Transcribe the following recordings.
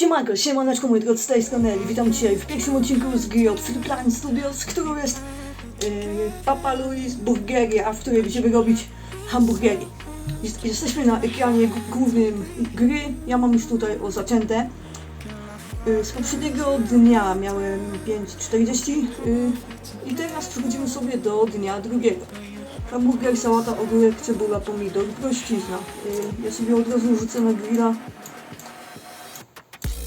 Siemanko, siemaneczko moi drodzy, z tej strony Eli. Witam dzisiaj w pierwszym odcinku z gry od Free Planet Studios, którą jest yy, Papa Louis Burgeria, w której będziemy robić hamburgery. Jest, jesteśmy na ekranie głównym gry, ja mam już tutaj o zacięte. Yy, z poprzedniego dnia miałem 5.40 yy, i teraz przechodzimy sobie do dnia drugiego. Hamburger, sałata, ogórek, cebula, pomidor, prościzna. Yy, ja sobie od razu rzucę na grilla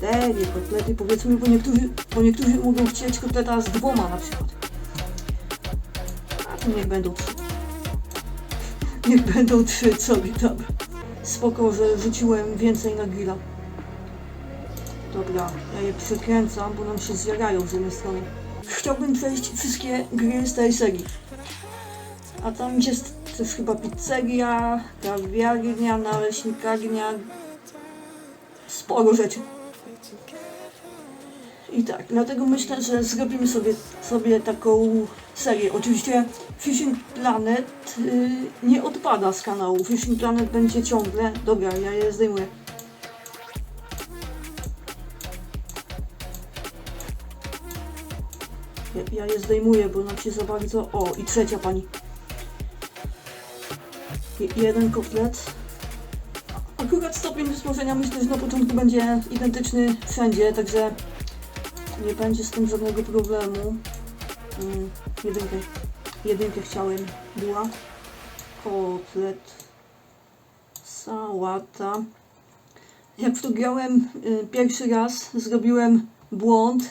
cztery kotlety, powiedzmy, bo niektórzy, bo niektórzy mogą chcieć kotleta z dwoma na przykład. A to niech będą trzy. Niech będą trzy, co mi tam. Spoko, że rzuciłem więcej na grilla. Dobra, ja je przekręcam, bo nam się zjarają z jednej strony. Chciałbym przejść wszystkie gry z tej serii. A tam jest też chyba pizzeria, kawiarnia, naleśnikarnia, sporo rzeczy. I tak, dlatego myślę, że zrobimy sobie, sobie taką serię. Oczywiście Fishing Planet y, nie odpada z kanału. Fishing Planet będzie ciągle. Dobra, ja je zdejmuję. Ja, ja je zdejmuję, bo nam się za bardzo... O, i trzecia pani. Je, jeden kotlet. Akurat stopień wysmażenia myślę, że na początku będzie identyczny wszędzie, także nie będzie z tym żadnego problemu. Mm, jedynkę, jedynkę chciałem, była. Kotlet, sałata. Jak to grałem y, pierwszy raz, zrobiłem błąd,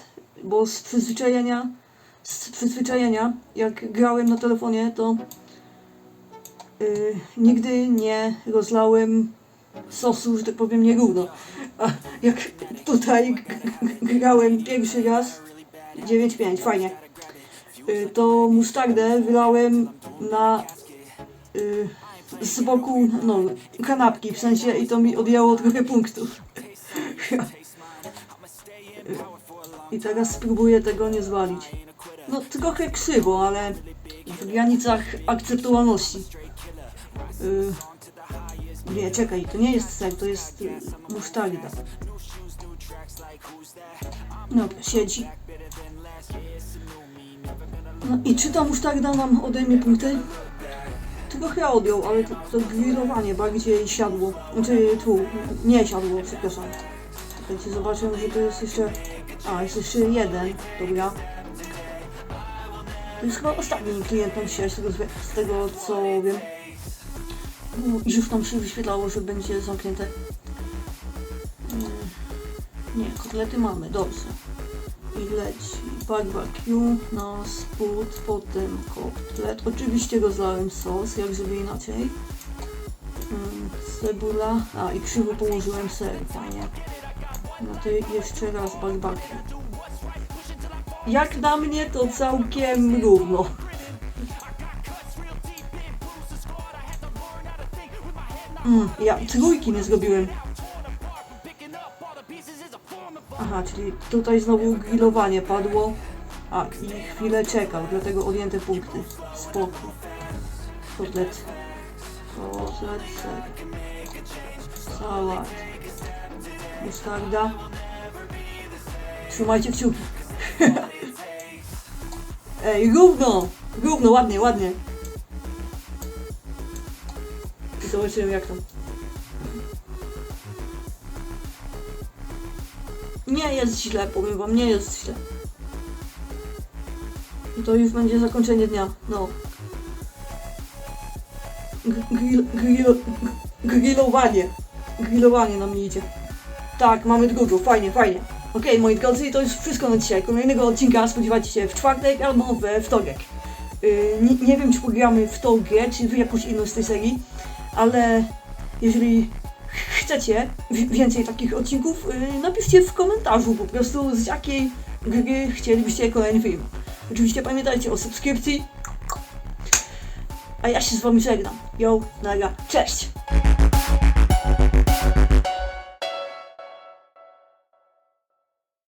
bo z przyzwyczajenia, z przyzwyczajenia, jak grałem na telefonie, to y, nigdy nie rozlałem sosu, że tak powiem, nierówno. A jak tutaj grałem pierwszy raz, 9-5, fajnie, y, to musztardę wylałem na y, z boku, no, kanapki, w sensie i to mi odjęło trochę punktów. I teraz spróbuję tego nie zwalić. No trochę krzywo, ale w granicach akceptowalności. Y, nie, czekaj, to nie jest ser, to jest y, musztarda. Dobra, siedzi. No i czy ta musztarda nam odejmie punkty? Trochę odjął, ale to, to bardziej siadło. Znaczy tu, nie siadło, przepraszam. Czekajcie, zobaczę, że to jest jeszcze... A, jest jeszcze jeden, dobra. To jest chyba ostatni klient nam dzisiaj, z tego, z tego co wiem. I już tam się wyświetlało, że będzie zamknięte. Mm, Nie, kotlety mamy, dobrze. I leci barbecue na spód, potem kotlet. Oczywiście rozlałem sos, jak żeby inaczej. Mm, Cebula, a i krzywo położyłem ser, fajnie. No to jeszcze raz barbecue. Jak na mnie to całkiem równo. Mm, ja trójki nie zrobiłem. Aha, czyli tutaj znowu grillowanie padło. A, i chwilę czekał, dlatego odjęte punkty. Spoko. Kotlet. Kotlet, ser. Sałat. Mustarda. Trzymajcie kciuki. Ej, równo! Równo, ładnie, ładnie. I zobaczymy jak tam. Nie jest źle, powiem wam, nie jest źle. I to już będzie zakończenie dnia, no. Grillowanie. Grillowanie nam nie idzie. Tak, mamy drugą, fajnie, fajnie. Okej, moi drodzy, to już wszystko na dzisiaj. Kolejnego odcinka spodziewajcie się w czwartek albo we wtorek. Yy, nie, nie wiem, czy pogramy w tą czy w jakąś inną z tej serii, ale jeżeli chcecie wi- więcej takich odcinków, yy, napiszcie w komentarzu po prostu z jakiej gry chcielibyście kolejny film. Oczywiście pamiętajcie o subskrypcji. A ja się z wami żegnam. Yo, naga, cześć!